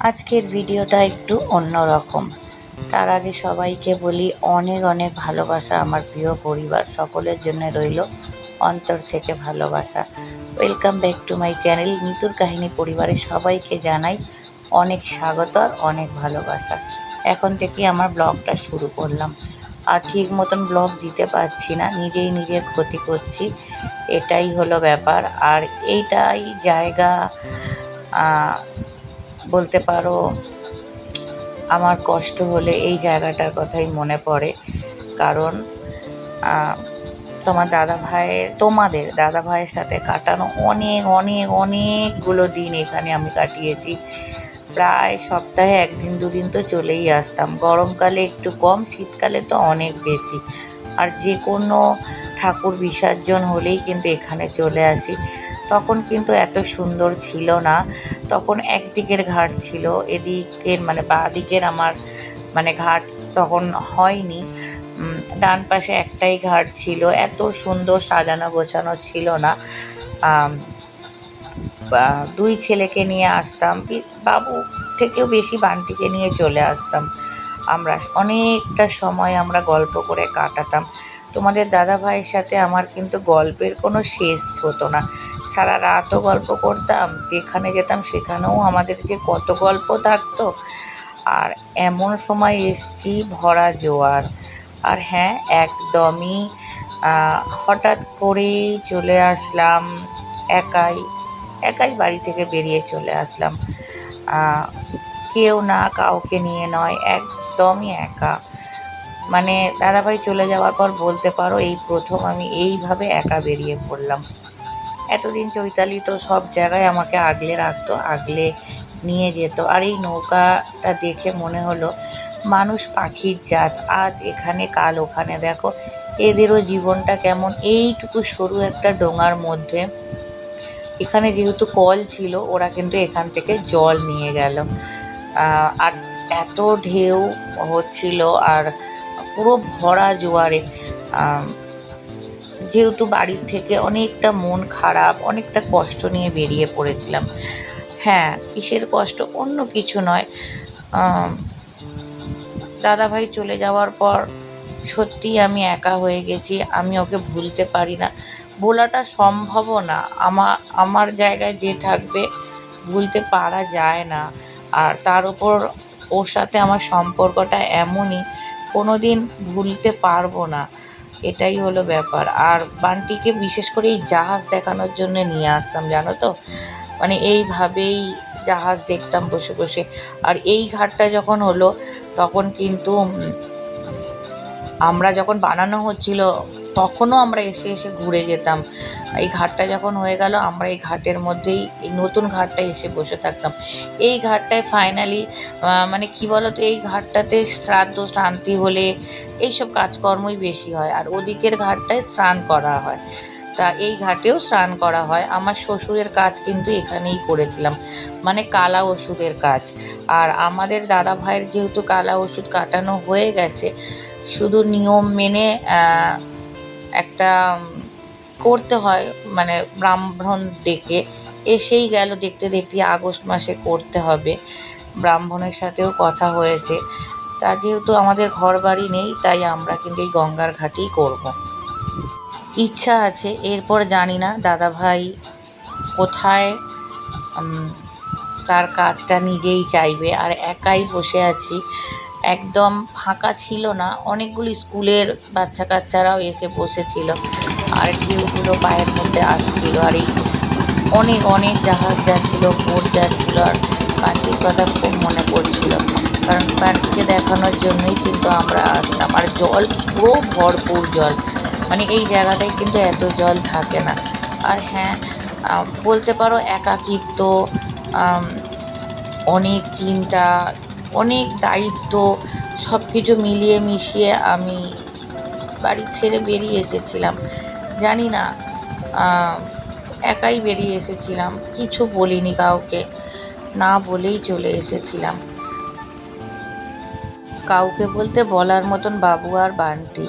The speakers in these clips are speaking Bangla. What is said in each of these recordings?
আজকের ভিডিওটা একটু অন্যরকম। তার আগে সবাইকে বলি, অনেক অনেক ভালোবাসা আমার প্রিয় পরিবার, সকলের জন্য রইল অন্তর থেকে ভালোবাসা। Welcome back to my channel নিতুর কাহিনী পরিবারের সবাইকে জানাই অনেক স্বাগত আর অনেক ভালোবাসা। এখন থেকে আমার ব্লগটা শুরু করলাম। আর ঠিক মতন ব্লগ দিতে পারছি না, নিজেই নিজের ক্ষতি করছি। এটাই হলো ব্যাপার। আর এইটাই জায়গা বলতে পারো, আমার কষ্ট হলে এই জায়গাটার কথাই মনে পড়ে। কারণ তোমার দাদা ভাইয়ের, তোমাদের দাদা ভাইয়ের সাথে কাটানো অনেক অনেক, অনেকগুলো দিন এখানে আমি কাটিয়েছি। প্রায় সপ্তাহে একদিন, দুদিন তো চলেই আসতাম। গরমকালে একটু কম, শীতকালে তো অনেক বেশি। আর যে কোনো ঠাকুর বিসর্জন হলেই কিন্তু এখানে চলে আসি। তখন কিন্তু এত সুন্দর ছিল না। তখন একদিকের ঘাট ছিল, এদিকের মানে বাঁ দিকের আমার মানে ঘাট তখন হয়নি। ডান পাশে একটাই ঘাট ছিল, এত সুন্দর সাজানো গোছানো ছিল না। দুই ছেলেকে নিয়ে আসতাম বাবু থেকেও বেশি বান্টিকে নিয়ে চলে আসতাম। আমরা অনেকটা সময় আমরা গল্প করে কাটাতাম। তোমাদের দাদা ভাইয়ের সাথে আমার কিন্তু গল্পের কোনো শেষ হতো না। সারা রাতও গল্প করতাম, যেখানে যেতাম সেখানেও আমাদের যে কত গল্প থাকতো। আর এমন সময় এসছি ভরা জোয়ার। আর হ্যাঁ একদমই হঠাৎ করেই চলে আসলাম, একাই একাই বাড়ি থেকে বেরিয়ে চলে আসলাম। কেউ না, কাউকে নিয়ে নয়, একদমই একা। মানে দাদাভাই চলে যাওয়ার পর বলতে পারো এই প্রথম আমি এইভাবে একা বেরিয়ে পড়লাম। এতদিন চৈতালি তো সব জায়গায় আমাকে আগলে রাখতো, আগলে নিয়ে যেত। আর এই নৌকাটা দেখে মনে হলো, মানুষ পাখির জাত। আজ এখানে, কাল ওখানে দেখো, এদেরও জীবনটা কেমন। এইটুকু সরু একটা ডোঙার মধ্যে, এখানে যেহেতু কল ছিল, ওরা কিন্তু এখান থেকে জল নিয়ে গেল। আর এত ঢেউ হচ্ছিল, আর পুরো ভরা জোয়ারে। যেহেতু বাড়ির থেকে অনেকটা মন খারাপ, অনেকটা কষ্ট নিয়ে বেরিয়ে পড়েছিলাম। হ্যাঁ কিসের কষ্ট? অন্য কিছু নয়। দাদাভাই চলে যাওয়ার পর সত্যি আমি একা হয়ে গেছি, আমি ওকে ভুলতে পারি না। ভোলাটা সম্ভবও না। আমার আমার জায়গায় যে থাকবে, ভুলতে পারা যায় না। আর তার উপর ওর সাথে আমার সম্পর্কটা এমনই কোনো দিন ভুলতে পারব না। এটাই হলো ব্যাপার। আর বানটিকে বিশেষ করে এই জাহাজ দেখানোর জন্য নিয়ে আসতাম, জানো তো? মানে এইভাবেই জাহাজ দেখতাম বসে বসে। আর এই ঘাটটা যখন হলো, তখন কিন্তু আমরা যখন বানানো হচ্ছিল তখনও আমরা এসে এসে ঘুরে যেতাম। এই ঘাটটা যখন হয়ে গেল, আমরা এই ঘাটের মধ্যেই, এই নতুন ঘাটটায় এসে বসে থাকতাম। এই ঘাটটায় ফাইনালি মানে কি বলতো, এই ঘাটটাতে শ্রাদ্ধ শান্তি হলে এইসব কাজকর্মই বেশি হয়। আর ওদিকের ঘাটটায় স্নান করা হয়। তা এই ঘাটেও স্নান করা হয়। আমার শ্বশুরের কাজ কিন্তু এখানেই করেছিলাম। মানে কালা ওষুধের কাজ। আর আমাদের দাদা ভাইয়ের যেহেতু কালা ওষুধ কাটানো হয়ে গেছে, শুধু নিয়ম মেনে একটা করতে হয় মানে ব্রাহ্মণ ডেকে। এসেই গেল দেখতে দেখতে আগস্ট মাসে করতে হবে। ব্রাহ্মণের সাথেও কথা হয়েছে। তা যেহেতু আমাদের ঘর বাড়ি নেই, তাই আমরা কিন্তু এই গঙ্গার ঘাটেই করব। ইচ্ছা আছে, এরপর জানি না দাদা ভাই কোথায় তার কাজটা নিজেই চাইবে। আর একাই বসে আছি একদম ফাঁকা ছিল না। অনেকগুলি স্কুলের বাচ্চা কাচ্চারাও এসে বসেছিল আর ঢেউগুলো পায়ের মধ্যে আসছিল আর এই অনেক অনেক জাহাজ যাচ্ছিল, বোট যাচ্ছিল আর পাখির কথা খুব মনে পড়ছিল। কারণ পাখিকে দেখানোর জন্যই কিন্তু আমরা আসতাম। আর জল, পুরো ভরপুর জল। মানে এই জায়গাটায় কিন্তু এত জল থাকে না। আর হ্যাঁ বলতে পারো একাকিত্ব অনেক চিন্তা অনেক দায়িত্ব সব কিছু মিলিয়ে মিশিয়ে আমি বাড়ি ছেড়ে বেরিয়ে এসেছিলাম। জানি না একাই বেরিয়ে এসেছিলাম, কিছু বলিনি কাউকে, না বলেই চলে এসেছিলাম। কাউকে বলতে বলার মতন বাবু আর বান্টি।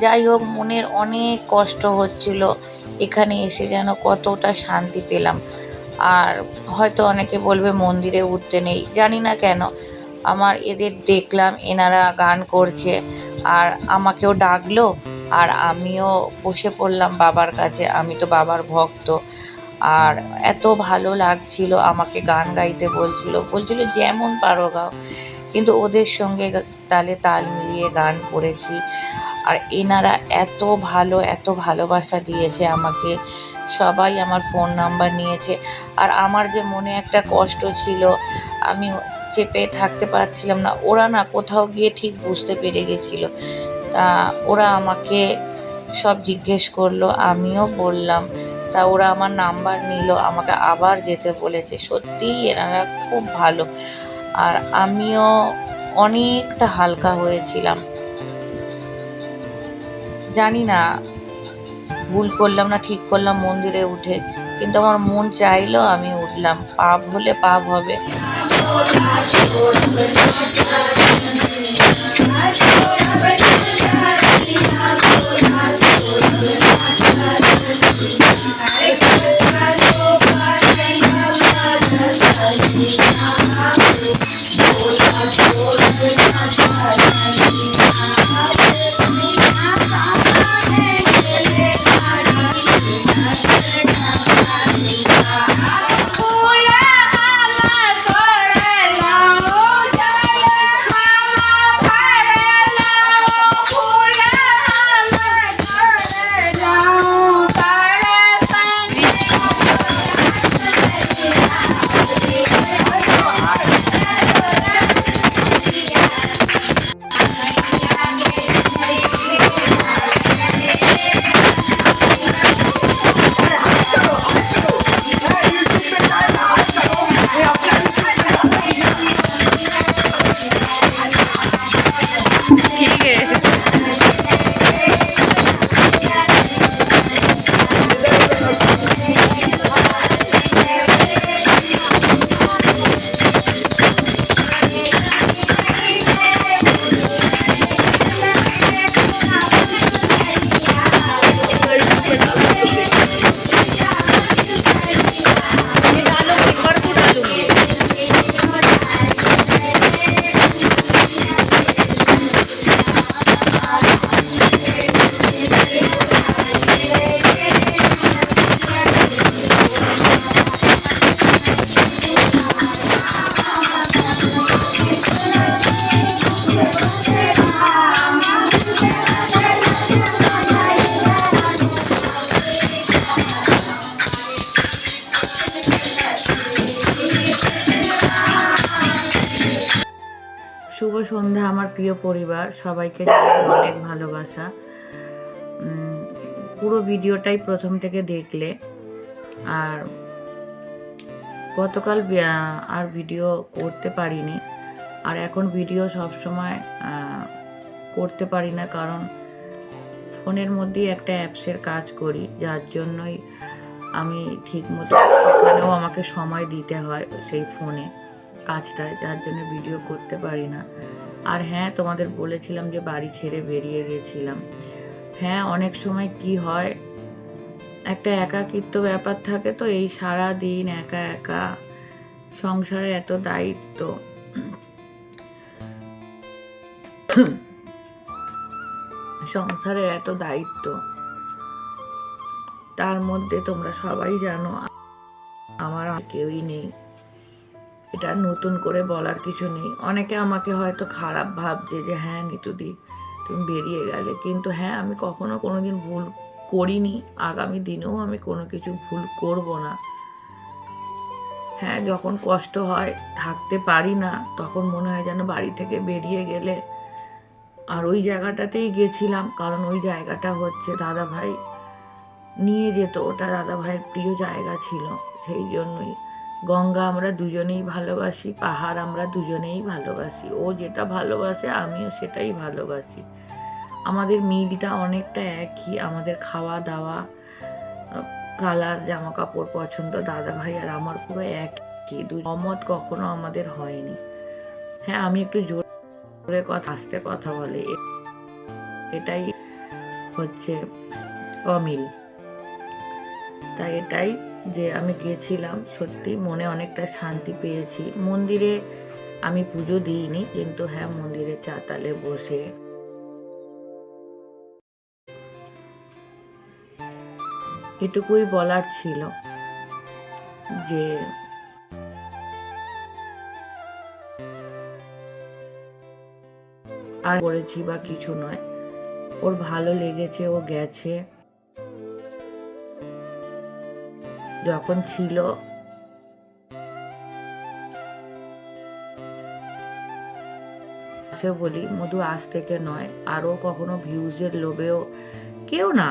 যাই হোক, মনের অনেক কষ্ট হচ্ছিল, এখানে এসে যেন কতটা শান্তি পেলাম। আর হয়তো অনেকে বলবে মন্দিরে উঠতে নেই, জানি না কেন। আমার এদের দেখলাম, এনারা গান করছে। আর আমাকেও ডাকলো, আর আমিও বসে পড়লাম বাবার কাছে। আমি তো বাবার ভক্ত। আর এত ভালো লাগছিল আমাকে গান গাইতে বলছিল। বলছিল, যেমন পারো গাও। কিন্তু ওদের সঙ্গে তালে তাল মিলিয়ে গান করেছি। আর এনারা এত ভালো, এত ভালোবাসা দিয়েছে আমাকে। সবাই আমার ফোন নাম্বার নিয়েছে। আর আমার যে মনে একটা কষ্ট ছিল, আমি চেপে থাকতে পারছিলাম না। ওরা না কোথাও গিয়ে ঠিক বুঝতে পেরে গেছিল। তা ওরা আমাকে সব জিজ্ঞেস করল, আমিও বললাম, তা ওরা আমার নাম্বার নিল, আমাকে আবার যেতে বলেছে। সত্যিই এনারা খুব ভালো। আর আমিও অনেকটা হালকা হয়েছিলাম। জানি না, ভুল করলাম না, ঠিক করলাম মন্দিরে উঠে। কিন্তু আমার মন চাইলো আমি উঠলাম। পাপ হলে পাপ হবে। I'm সন্ধ্যা আমার প্রিয় পরিবার, সবাইকে অনেক ভালোবাসা। পুরো ভিডিওটাই প্রথম থেকে দেখলে। আর গতকাল আর ভিডিও করতে পারিনি। আর এখন ভিডিও সব সময় করতে পারি না কারণ ফোনের মধ্যেই একটা অ্যাপসের কাজ করি, যার জন্যই আমি ঠিকমতো সেখানেও আমাকে সময় দিতে হয় সেই ফোনে। কাজটায় যার জন্য ভিডিও করতে পারি না। আর হ্যাঁ তোমাদের বলেছিলাম যে বাড়ি ছেড়ে বেরিয়ে গেছিলাম। হ্যাঁ অনেক সময় কি হয়, একটা একাকিত্ব ব্যাপার থাকে তো, এই সারা দিন একা একা সংসারের এত দায়িত্ব। সংসারের এত দায়িত্ব। তার মধ্যে তোমরা সবাই জানো, আমার কেউই নেই। এটা নতুন করে বলার কিছু নেই। অনেকে আমাকে হয়তো খারাপ ভাবছে যে হ্যাঁ নিতুদি, তুমি বেরিয়ে গেলে। কিন্তু হ্যাঁ আমি কখনো কোনো দিন ভুল করিনি। আগামী দিনেও আমি কোনো কিছু ভুল করব না। হ্যাঁ যখন কষ্ট হয় থাকতে পারি না, তখন মনে হয় যেন বাড়ি থেকে বেরিয়ে গেলে আর ওই জায়গাটাতেই গেছিলাম। কারণ ওই জায়গাটা হচ্ছে দাদা ভাই নিয়ে যেত। ওটা দাদা ভাইয়ের প্রিয় জায়গা ছিল, সেই জন্যই। গঙ্গা আমরা দুজনেই ভালোবাসি, পাহাড় আমরা দুজনেই ভালোবাসি। ও যেটা ভালোবাসে, আমিও সেটাই ভালোবাসি। আমাদের মিলটা অনেকটা একই, আমাদের খাওয়া দাওয়া কালার জামা কাপড় পছন্দ দাদা ভাই আর আমার পুরো একই। দু অমত কখনো আমাদের হয়নি। হ্যাঁ আমি একটু জোরে কথা, আস্তে কথা বলে। এটাই হচ্ছে অমিল। তাই এটাই যে আমি গেছিলাম, সত্যি মনে অনেকটা শান্তি পেয়েছি। মন্দিরে আমি পুজো দিইনি, কিন্তু হ্যাঁ মন্দিরে চাতালে বসে। এটুকুই বলার ছিল যে আর করেছি বা কিছু নয়। ওর ভালো লেগেছে, ও গেছে। যখন ছিল। সে বলি, মধু আজ থেকে নয়, আরও কখনো ভিউজের লোভেও কেউ না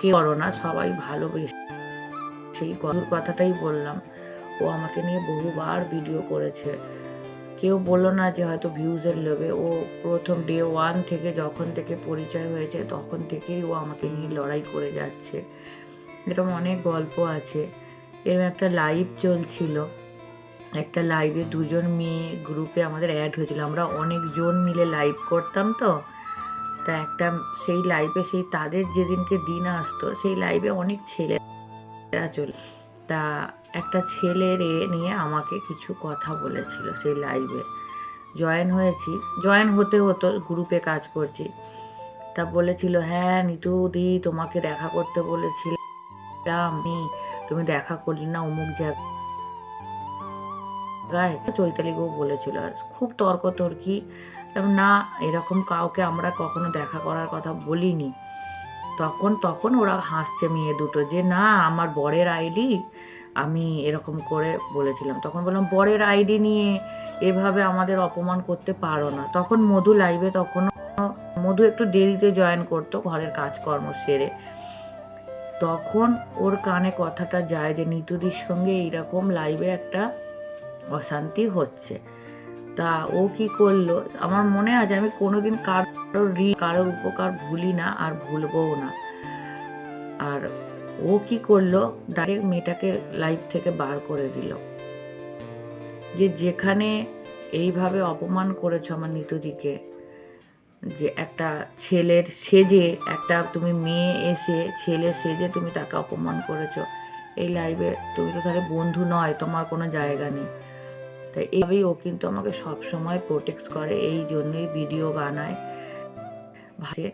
কেউ না, সবাই ভালোবেসে সেই কথাটাই বললাম। ও আমাকে নিয়ে বহুবার ভিডিও করেছে। কেউ বলল না যে হয়তো ভিউজের লোভে। ও প্রথম ডে ওয়ান থেকে যখন থেকে পরিচয় হয়েছে, তখন থেকেই ও আমাকে নিয়ে লড়াই করে যাচ্ছে। এরকম অনেক গল্প আছে। এরকম একটা লাইভ চলছিল। একটা লাইভে দুজন মেয়ে গ্রুপে আমাদের অ্যাড হয়েছিল। আমরা অনেকজন মিলে লাইভ করতাম তো। তা একটা সেই লাইভে সেই তাদের যেদিনকে দিন আসতো, সেই লাইভে অনেক ছেলেরা চলে। তা একটা ছেলের এ নিয়ে আমাকে কিছু কথা বলেছিল সেই লাইভে জয়েন হয়েছি। জয়েন হতে হতো গ্রুপে কাজ করছি। তা বলেছিল হ্যাঁ নিতু দি, তোমাকে দেখা করতে বলেছিলাম আমি, তুমি দেখা করলি না অমুক জায়গায় চৈতালিকেও বলেছিল। আর খুব তর্ক তর্কি না, এরকম কাউকে আমরা কখনো দেখা করার কথা বলিনি। তখন তখন ওরা হাসছে মেয়ে দুটো যে, না, আমার বরের আইডি আমি এরকম করে বলেছিলাম। তখন বললাম, বরের আইডি নিয়ে এভাবে আমাদের অপমান করতে পারো না। তখন মধু লাইভে তখন মধু একটু দেরিতে জয়েন করতো ঘরের কাজকর্ম সেরে। তখন ওর কানে কথাটা যায় যে, নিতুদির সঙ্গে এইরকম লাইভে একটা অশান্তি হচ্ছে। তা ও কি করল? আমার মনে আছে, আমি কোনোদিন কারোর ঋণ কারোর উপকার ভুলি না আর ভুলবও না। আর ও কি করল? ডাইরেক্ট মেয়েটাকে লাইফ থেকে বার করে দিল। যে যেখানে এইভাবে অপমান করেছ আমার নিতুদিকে যে একটা ছেলের সেজে, একটা তুমি মেয়ে এসে ছেলে সেজে তুমি তাকে অপমান করেছ। এই লাইভে তুমি তো তাহলে বন্ধু নয়, তোমার কোনো জায়গা নেই। তাই এইভাবেই ও কিন্তু আমাকে সব সময় প্রোটেক্ট করে, এই জন্যই ভিডিও বানায়। ভাবে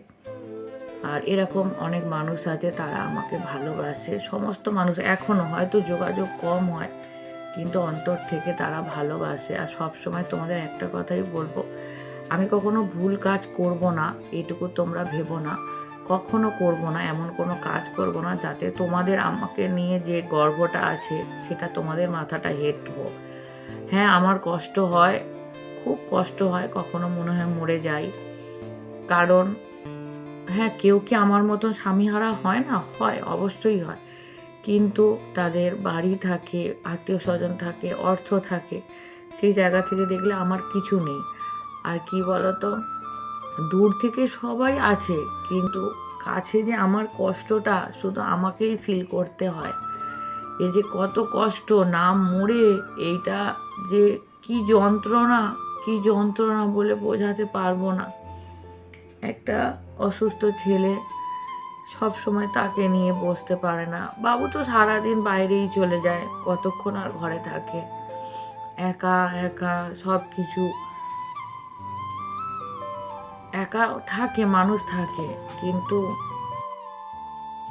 আর এরকম অনেক মানুষ আছে, তারা আমাকে ভালোবাসে। সমস্ত মানুষ এখনও হয়তো যোগাযোগ কম হয়, কিন্তু অন্তর থেকে তারা ভালোবাসে। আর সব সময় তোমাদের একটা কথাই বলব আমি কখনো ভুল কাজ করব না, এটুকু তোমরা ভেবো না। কখনো করব না, এমন কোনো কাজ করব না যাতে তোমাদের আমাকে নিয়ে যে গর্বটা আছে, সেটা তোমাদের মাথাটা হেট হোক হ্যাঁ আমার কষ্ট হয়, খুব কষ্ট হয়, কখনো মনে হয় মরে যাই। কারণ হ্যাঁ কেউ কি আমার মতন স্বামীহারা হয় না? হয়, অবশ্যই হয়। কিন্তু তাদের বাড়ি থাকে আত্মীয় স্বজন থাকে, অর্থ থাকে, সেই জায়গা থেকে দেখলে আমার কিছু নেই। আর কি বলতো? দূর থেকে সবাই আছে, কিন্তু কাছে যে আমার কষ্টটা, শুধু আমাকেই ফিল করতে হয়। এই যে কত কষ্ট না মরে এইটা যে কি যন্ত্রণা কি যন্ত্রণা বলে বোঝাতে পারব না। একটা অসুস্থ ছেলে সব সময় তাকে নিয়ে বসতে পারে না। বাবু তো সারাদিন বাইরেই চলে যায়, কতক্ষণ আর ঘরে থাকে? একা একা সব কিছু একা থাকে, মানুষ থাকে, কিন্তু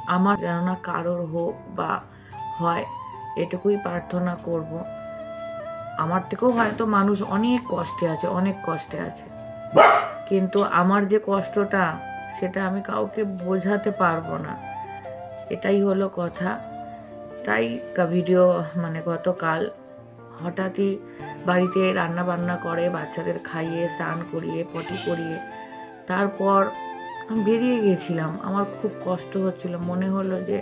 আমার যেন না কারোর হোক বা হয়, এটুকুই প্রার্থনা করব। আমার থেকেও হয়তো মানুষ অনেক কষ্টে আছে, অনেক কষ্টে আছে। কিন্তু আমার যে কষ্টটা, সেটা আমি কাউকে বোঝাতে পারব না। এটাই হলো কথা। তাই ভিডিও মানে গতকাল হঠাৎই বাড়িতে রান্না বান্না করে, বাচ্চাদের খাইয়ে, স্নান করিয়ে, পটি করিয়ে তারপর আমি বেরিয়ে গেছিলাম। আমার খুব কষ্ট হচ্ছিল। মনে হলো যে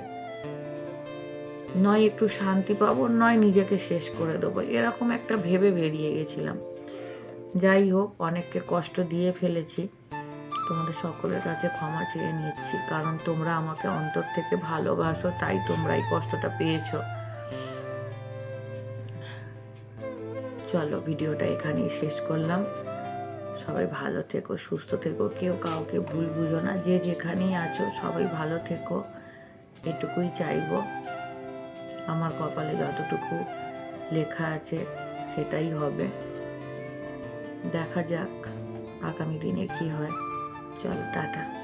নয় একটু শান্তি পাবো, নয় নিজেকে শেষ করে দেবো। এরকম একটা ভেবে বেরিয়ে গেছিলাম। যাই হোক, অনেককে কষ্ট দিয়ে ফেলেছি। তোমাদের সকলের কাছে ক্ষমা চেয়ে নিচ্ছি, কারণ তোমরা আমাকে অন্তর থেকে ভালোবাসো, তাই তোমরা এই কষ্টটা পেয়েছ। চলো, ভিডিওটা এখানেই শেষ করলাম। সবাই ভালো থেকো, সুস্থ থেকো, কেউ কাউকে ভুল বুঝো না, যে যেখানেই আছো সবাই ভালো থেকো, এটুকুই চাইব। আমার কপালে যতটুকু লেখা আছে সেটাই হবে। দেখা যাক আগামী দিনে কি হয়। চলো, টাটা।